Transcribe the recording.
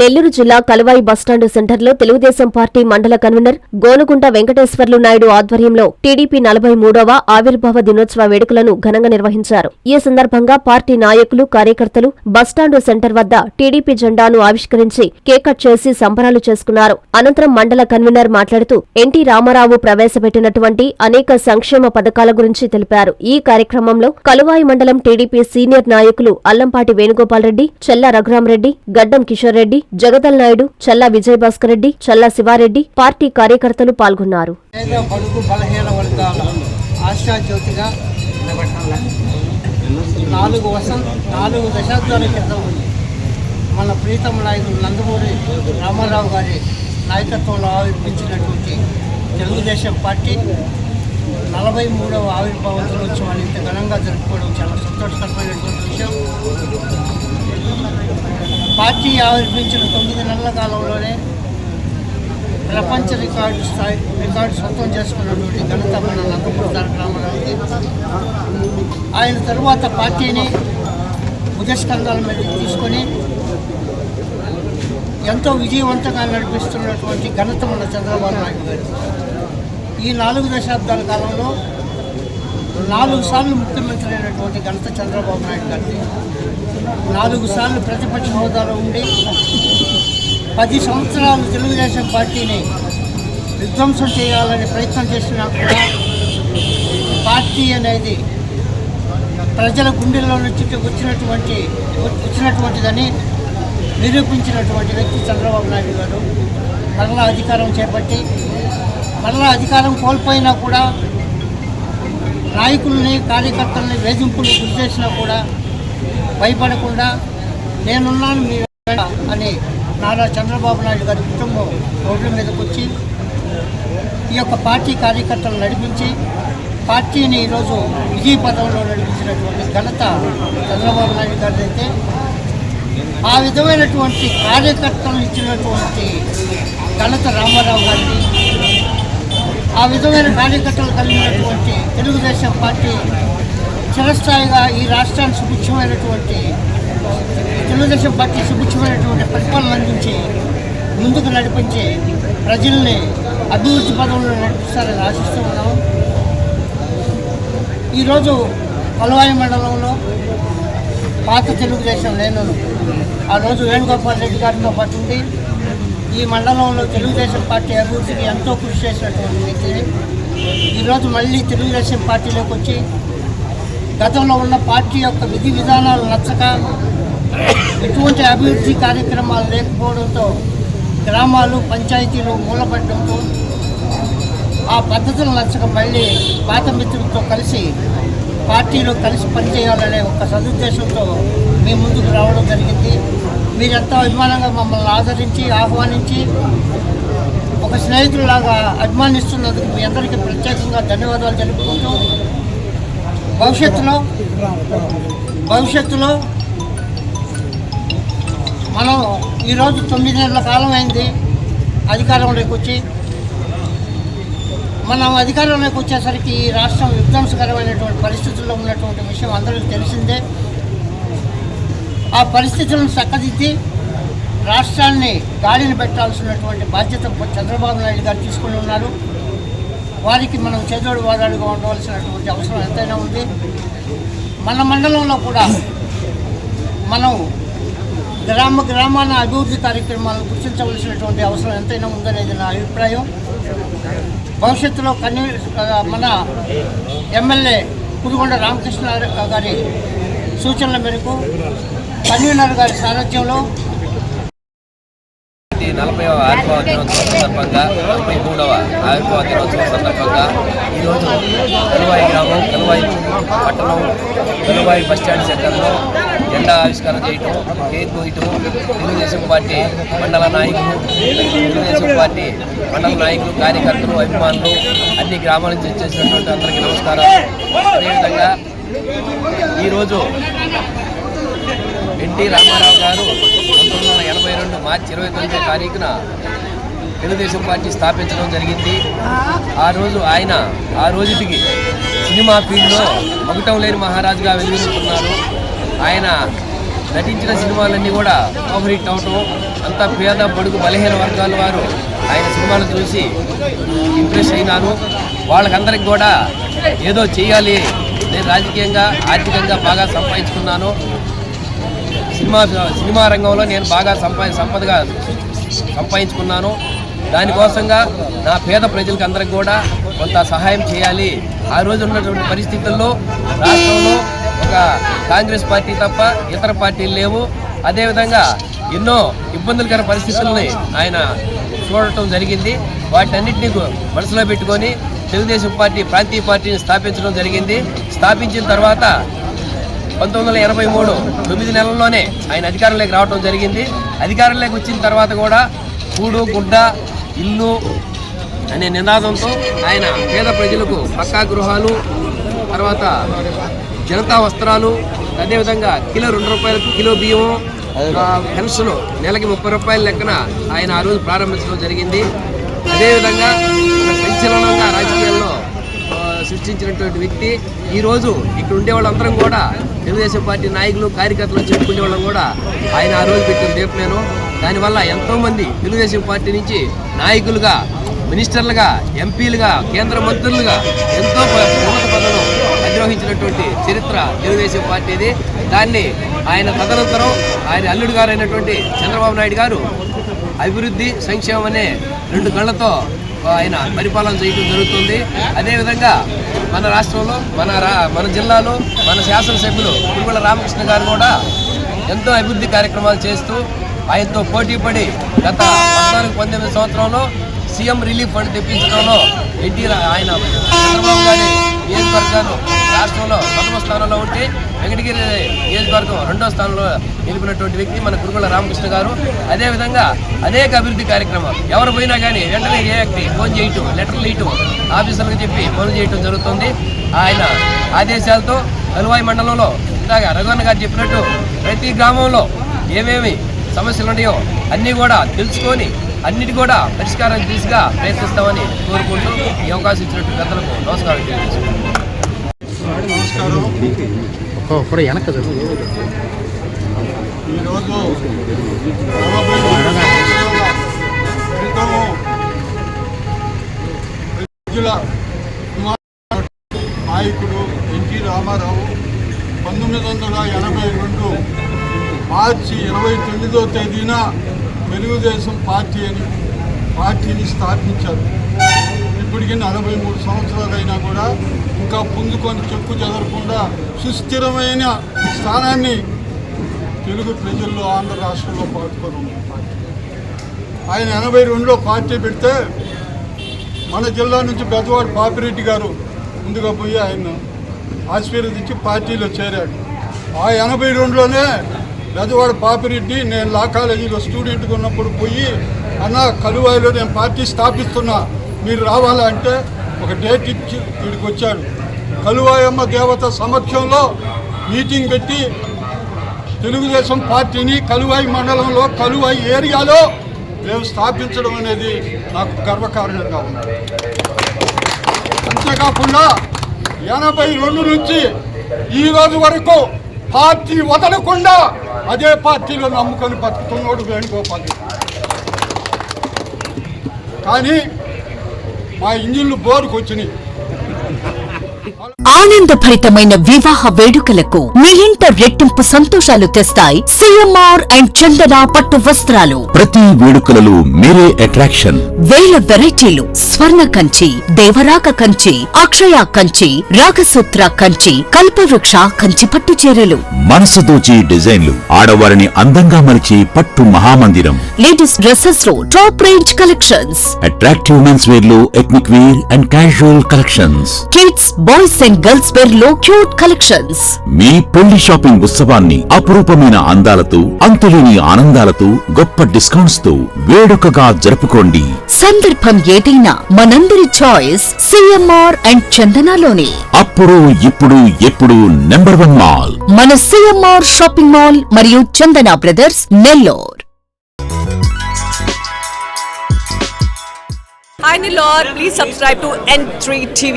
నెల్లూరు జిల్లా కలువాయి బస్టాండ్ సెంటర్లో తెలుగుదేశం పార్టీ మండల కన్వీనర్ గోనుగుంట వెంకటేశ్వర్లు నాయుడు ఆధ్వర్యంలో టీడీపీ నలభై మూడవ ఆవిర్భావ దినోత్సవ వేడుకలను ఘనంగా నిర్వహించారు. ఈ సందర్భంగా పార్టీ నాయకులు కార్యకర్తలు బస్టాండు సెంటర్ వద్ద టీడీపీ జెండాను ఆవిష్కరించి కేక్ కట్ చేసి సంబరాలు చేసుకున్నారు. అనంతరం మండల కన్వీనర్ మాట్లాడుతూ ఎన్టీ రామారావు ప్రవేశపెట్టినటువంటి అనేక సంక్షేమ పథకాల గురించి తెలిపారు. ఈ కార్యక్రమంలో కలువాయి మండలం టీడీపీ సీనియర్ నాయకులు అల్లంపాటి వేణుగోపాల్ రెడ్డి చెల్ల రఘురామరెడ్డి గడ్డం కిషోర్ రెడ్డి జగదల్ నాయుడు చల్లా విజయభాస్కర్ రెడ్డి చల్లా శివారెడ్డి పార్టీ కార్యకర్తలు పాల్గొన్నారు. నాలుగు నాలుగు దశాబ్దాల క్రితం మన ప్రీతమ నాయకుడు నందమూరి రామారావు గారి నాయకత్వంలో ఆవిర్భించినటువంటి తెలుగుదేశం పార్టీ నలభై మూడవ ఆవిర్భావ దినోత్సవాన్ని ఇంత ఘనంగా జరుపుకోవడం చాలా సంతోషకరమైనటువంటి విషయం. పార్టీ ఆవిర్భించిన తొమ్మిది నెలల కాలంలోనే ప్రపంచ రికార్డు స్థాయి రికార్డు సొంతం చేసుకున్నటువంటి ఘనత మన నందమూరి తారక రామారావుకి. ఆయన తరువాత పార్టీని ఉదయస్కంధాల మీద తీసుకొని ఎంతో విజయవంతంగా నడిపిస్తున్నటువంటి ఘనత మన చంద్రబాబు నాయుడు గారు ఈ నాలుగు దశాబ్దాల కాలంలో నాలుగు సార్లు ముఖ్యమంత్రి అయినటువంటి ఘనత చంద్రబాబు నాయుడు గారిని నాలుగు సార్లు ప్రతిపక్ష హోదాలో ఉండి పది సంవత్సరాలు తెలుగుదేశం పార్టీని విధ్వంసం చేయాలని ప్రయత్నం చేసినా కూడా పార్టీ అనేది ప్రజల గుండెల్లో నుంచి వచ్చినటువంటి వచ్చినటువంటిదని నిరూపించినటువంటి వ్యక్తి చంద్రబాబు నాయుడు గారు. మరలా అధికారం చేపట్టి మరలా అధికారం కోల్పోయినా కూడా నాయకుల్ని కార్యకర్తల్ని వేధింపులు గురి చేసినా కూడా భయపడకుండా నేనున్నాను మీ అని నారా చంద్రబాబు నాయుడు గారి కుటుంబం రోడ్ల మీదకి వచ్చి ఈ యొక్క పార్టీ కార్యకర్తలు నడిపించి పార్టీని ఈరోజు విజయ పదంలో నడిపించినటువంటి ఘనత చంద్రబాబు నాయుడు గారిది అయితే ఆ విధమైనటువంటి కార్యకర్తలు ఇచ్చినటువంటి ఘనత రామారావు గారిని ఆ విధమైన కార్యకర్తలు కలిగినటువంటి తెలుగుదేశం పార్టీ చిరస్థాయిగా ఈ రాష్ట్రానికి సుభిక్షమైనటువంటి తెలుగుదేశం పార్టీ సుభిక్షమైనటువంటి పరిపాలన అందించి ముందుకు నడిపించి ప్రజల్ని అభివృద్ధి పదంలో నడిపిస్తారని ఆశిస్తూ ఉన్నాము ఈరోజు పలవాయి మండలంలో పాత తెలుగుదేశం లేనను ఆ రోజు వేణుగోపాల్ రెడ్డి గారితో పాటు ఉండి ఈ మండలంలో తెలుగుదేశం పార్టీ అభివృద్ధికి ఎంతో కృషి చేసినటువంటి వ్యక్తిని ఈరోజు మళ్ళీ తెలుగుదేశం పార్టీలోకి వచ్చి గతంలో ఉన్న పార్టీ యొక్క విధి విధానాలు నచ్చక ఎటువంటి అభివృద్ధి కార్యక్రమాలు లేకపోవడంతో గ్రామాలు పంచాయతీలు మూలపడడంతో ఆ పద్ధతులు నచ్చక మళ్ళీ పాత మిత్రులతో కలిసి పార్టీలో కలిసి పనిచేయాలనే ఒక సదుద్దేశంతో మీ ముందుకు రావడం జరిగింది. మీరంతా అభిమానంగా మమ్మల్ని ఆదరించి ఆహ్వానించి ఒక స్నేహితులాగా అభిమానిస్తున్నందుకు మీ అందరికీ ప్రత్యేకంగా ధన్యవాదాలు తెలుపుకుంటూ భవిష్యత్తులో భవిష్యత్తులో మనం ఈరోజు తొమ్మిది నెలల కాలం అయింది అధికారంలోకి వచ్చి. మనం అధికారంలోకి వచ్చేసరికి ఈ రాష్ట్రం విధ్వంసకరమైనటువంటి పరిస్థితుల్లో ఉన్నటువంటి విషయం అందరికీ తెలిసిందే. ఆ పరిస్థితులను చక్కదిద్ది రాష్ట్రాన్ని గాడిని పెట్టాల్సినటువంటి బాధ్యత చంద్రబాబు నాయుడు గారు తీసుకుని ఉన్నారు. వారికి మనం చేదోడు వాదాడుగా ఉండవలసినటువంటి అవసరం ఎంతైనా ఉంది. మన మండలంలో కూడా మనం గ్రామ గ్రామాన అభివృద్ధి కార్యక్రమాలను గుర్తించవలసినటువంటి అవసరం ఎంతైనా ఉందనేది నా అభిప్రాయం. భవిష్యత్తులో కన్నీ మన ఎమ్మెల్యే కురుగొండ రామకృష్ణ గారి సూచనల మేరకు కన్వీనర్ గారి సారథ్యంలో ఈ నలభై ఆవిర్భావ దినోత్సవం సందర్భంగా నలభై మూడవ ఆవిర్భావ దినోత్సవం సందర్భంగా ఈరోజు కలువాయి గ్రామం కలువాయి పట్టణం కలువాయి బస్టాండ్ సెంటర్లో జెండా ఆవిష్కరణ చేయటం కేక్ కోయటం తెలుగుదేశం పార్టీ మండల నాయకులు తెలుగుదేశం పార్టీ మండల నాయకులు కార్యకర్తలు అభిమానులు అన్ని గ్రామాల నుంచి వచ్చేసినటువంటి అందరికీ నమస్కారం అదేవిధంగా ఈరోజు ఎన్టీ రామారావు గారు పంతొమ్మిది వందల ఎనభై రెండు మార్చి ఇరవై తొమ్మిదో తారీఖున తెలుగుదేశం పార్టీ స్థాపించడం జరిగింది. ఆ రోజు ఆయన ఆ రోజుకి సినిమా ఫీల్డ్లో మగటం లేని మహారాజుగా వెలుగుతున్నారు ఆయన నటించిన సినిమాలన్నీ కూడా పవర్ హిట్ అవటం అంతా పేద బడుగు బలహీన వర్గాల వారు ఆయన సినిమాలు చూసి ఇంప్రెస్ అయినారు. వాళ్ళకందరికి కూడా ఏదో చేయాలి. నేను రాజకీయంగా ఆర్థికంగా బాగా సంపాదించుకున్నాను. సినిమా సినిమా రంగంలో నేను బాగా సంపా సంపదగా సంపాదించుకున్నాను. దానికోసంగా నా పేద ప్రజలకు అందరికి కూడా కొంత సహాయం చేయాలి. ఆ రోజు ఉన్నటువంటి పరిస్థితుల్లో రాష్ట్రంలో ఒక కాంగ్రెస్ పార్టీ తప్ప ఇతర పార్టీలు లేవు. అదేవిధంగా ఎన్నో ఇబ్బందులకర పరిస్థితుల్ని ఆయన చూడటం జరిగింది. వాటన్నిటిని మనసులో పెట్టుకొని తెలుగుదేశం పార్టీ ప్రాంతీయ పార్టీని స్థాపించడం జరిగింది. స్థాపించిన తర్వాత పంతొమ్మిది వందల ఎనభై మూడు తొమ్మిది నెలల్లోనే ఆయన అధికారంలోకి రావడం జరిగింది. అధికారంలోకి వచ్చిన తర్వాత కూడా కూడు గుడ్డ ఇల్లు అనే నినాదంతో ఆయన పేద ప్రజలకు పక్కా గృహాలు తర్వాత జనతా వస్త్రాలు అదేవిధంగా కిలో రెండు రూపాయలకు కిలో బియ్యం ఆ, పెన్షన్ నెలకి ముప్పై రూపాయల లెక్కన ఆయన ఆ రోజు ప్రారంభించడం జరిగింది. అదేవిధంగా సంచలనంగా రాజకీయాల్లో సృష్టించినటువంటి వ్యక్తి. ఈరోజు ఇక్కడ ఉండే వాళ్ళందరం కూడా తెలుగుదేశం పార్టీ నాయకులు కార్యకర్తలు చెప్పుకునే వాళ్ళం కూడా ఆయన ఆ రోజు పెట్టిన దీపమేను దానివల్ల ఎంతోమంది తెలుగుదేశం పార్టీ నుంచి నాయకులుగా మినిస్టర్లుగా ఎంపీలుగా కేంద్ర మంత్రులుగా ఎంతో ఉన్నత పదవులు అధిరోహించినటువంటి చరిత్ర తెలుగుదేశం పార్టీది. దాన్ని ఆయన తదనంతరం ఆయన అల్లుడు గారు అయినటువంటి చంద్రబాబు నాయుడు గారు అభివృద్ధి సంక్షేమం అనే రెండు కళ్ళతో ఆయన పరిపాలన చేయడం జరుగుతుంది. అదేవిధంగా మన రాష్ట్రంలో మన రా మన జిల్లాలో మన శాసనసభ్యులు పురుగుల రామకృష్ణ గారు కూడా ఎంతో అభివృద్ధి కార్యక్రమాలు చేస్తూ ఆయనతో పోటీ పడి గత పద్నాలుగు పంతొమ్మిది సంవత్సరంలో సీఎం రిలీఫ్ ఫండ్ తెప్పించడంలో ఎన్టీ ఆయన చంద్రబాబు గారి నియోజకవర్గాలు రాష్ట్రంలో ప్రథమ స్థానంలో ఉంటే వెంకటగిరి నియోజకవర్గం రెండో స్థానంలో నిలిపినటువంటి వ్యక్తి మన కురుగుల రామకృష్ణ గారు. అదేవిధంగా అనేక అభివృద్ధి కార్యక్రమాలు. ఎవరు పోయినా కానీ వెంటనే ఏ వ్యక్తి ఫోన్ చేయటం లెటర్లు ఇయటం ఆఫీసర్లకు చెప్పి ఫోన్ చేయటం జరుగుతుంది. ఆయన ఆదేశాలతో కలువాయి మండలంలో ఇందాక రఘువన్న గారు చెప్పినట్టు ప్రతి గ్రామంలో ఏమేమి సమస్యలు ఉన్నాయో అన్నీ కూడా తెలుసుకొని అన్నిటి కూడా పరిష్కారం దిశగా ప్రయత్నిస్తామని కోరుకుంటూ ఈ అవకాశం ఇచ్చినట్టు పెద్దలకు నమస్కారం తెలియజేస్తున్నాను. నమస్కారం. వెనక ఈరోజు నలభై మూడు నాయకుడు ఎన్టీ రామారావు పంతొమ్మిది వందల ఎనభై రెండు మార్చి ఇరవై తొమ్మిదో తేదీన తెలుగుదేశం పార్టీ అని పార్టీని స్థాపించారు. ఇప్పటికీ నలభై మూడు సంవత్సరాలైనా కూడా ఇంకా పుంజుకొని చెక్కు చెదరకుండా సుస్థిరమైన స్థానాన్ని తెలుగు ప్రజల్లో ఆంధ్ర రాష్ట్రంలో పాటుకొని ఉంది పార్టీ. ఆయన ఎనభై రెండులో పార్టీ పెడితే మన జిల్లా నుంచి పెద్దవాడు పాపిరెడ్డి గారు ముందుగా పోయి ఆయన ఆశీర్వదించి పార్టీలో చేరాడు. ఆ ఎనభై రెండులోనే పెద్దవాడు పాపిరెడ్డి నేను లా కాలేజీలో స్టూడెంట్గా ఉన్నప్పుడు పోయి అన్న కలువాయిలో నేను పార్టీ స్థాపిస్తున్నా మీరు రావాలా? అంటే ఒక డేట్ ఇచ్చి వీడికి వచ్చాడు. కలువాయమ్మ దేవత సమక్షంలో మీటింగ్ పెట్టి తెలుగుదేశం పార్టీని కలువాయి మండలంలో కలువాయి ఏరియాలో మేము స్థాపించడం అనేది నాకు గర్వకారణంగా ఉంది అంతేకాకుండా ఎనభై రెండు నుంచి ఈ రోజు వరకు పార్టీ వదలకుండా అదే పార్టీలో నమ్ముకొని బతుకుతున్నాడు వేణుగోపాల్ కానీ మా ఇంజిన్లు బోర్డుకు వచ్చినాయి ఆనందభరితమైన వివాహ వేడుకలకు మీ ఇంట రెట్టింపు సంతోషాలు తెస్తాయి సిఎంఆర్ అండ్ చందన పట్టు వస్త్రాలు. ప్రతి వేడుకలలో మీరే అట్రాక్షన్. వేల వెరైటీలు స్వర్ణ కంచి దేవరాక కంచి అక్షయ కంచి రాగసూత్ర కంచి కల్పవృక్ష కంచి పట్టు చీరలు. మనసు దోచి డిజైన్లు ఆడవారిని అందంగా మలిచి పట్టు మహామందిరం. Ladies డ్రెస్సెస్లో top range collections. Attractive mens వేర్లో ethnic wear and casual collections kids boys and girls వేర్లో cute collections మీ పెళ్ళి షాపింగ్ ఉత్సవాన్ని అపురూపమైన అందాలతో అంతులేని ఆనందాలతో గొప్ప డిస్కౌంట్స్తో వేడుకగా జరుపుకోండి. సందర్భం ఏదైనా మనందరి చాయిస్ సిఎంఆర్ అండ్ చందనలోనే అప్పుడు ఇప్పుడు ఎప్పుడు నెంబర్ వన్ మాల్ మన సిఎంఆర్ షాపింగ్ మాల్ మరియు Chandana brothers Nellore. Hi Nilor, please subscribe to N3 TV.